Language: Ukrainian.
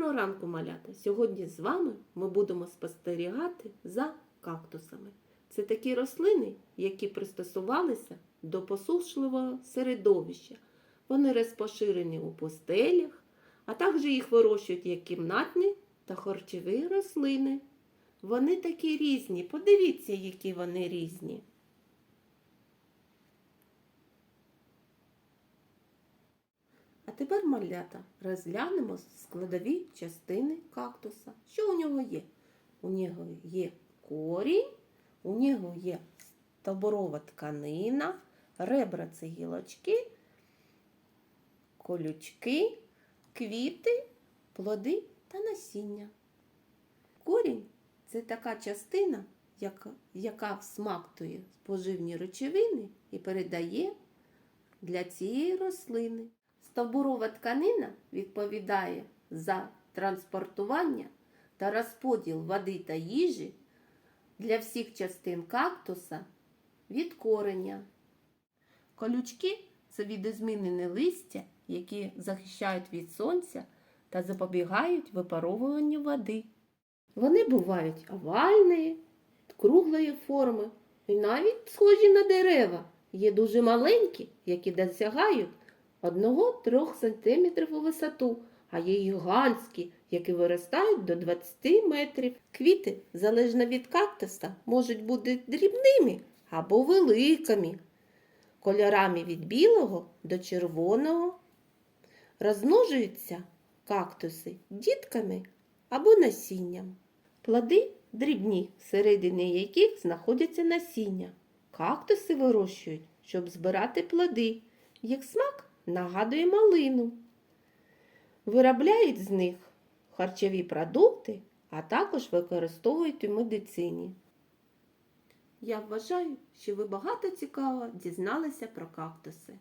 Доброго ранку, малята! Сьогодні з вами ми будемо спостерігати за кактусами. Це такі рослини, які пристосувалися до посушливого середовища. Вони розпоширені у пустелях, а також їх вирощують як кімнатні та харчові рослини. Вони такі різні. Подивіться, які вони різні. А тепер, малята, розглянемо складові частини кактуса. Що у нього є? У нього є корінь, у нього є стовбурова тканина, ребра це гілочки, колючки, квіти, плоди та насіння. Корінь це така частина, яка, всмактує поживні речовини і передає для цієї рослини. Стовбурова тканина відповідає за транспортування та розподіл води та їжі для всіх частин кактуса від кореня. Колючки це відозмінене листя, які захищають від сонця та запобігають випаровуванню води. Вони бувають овальної, круглої форми і навіть схожі на дерева. Є дуже маленькі, які досягають 1-3 см у висоту, а є гігантські, які виростають до 20 метрів. Квіти, залежно від кактуса, можуть бути дрібними або великими, кольорами від білого до червоного. Розмножуються кактуси дітками або насінням. Плоди дрібні, всередині яких знаходяться насіння. Кактуси вирощують, щоб збирати плоди. Їх смак нагадує малину. Виробляють з них харчові продукти, а також використовують у медицині. Я вважаю, що ви багато цікаво дізналися про кактуси.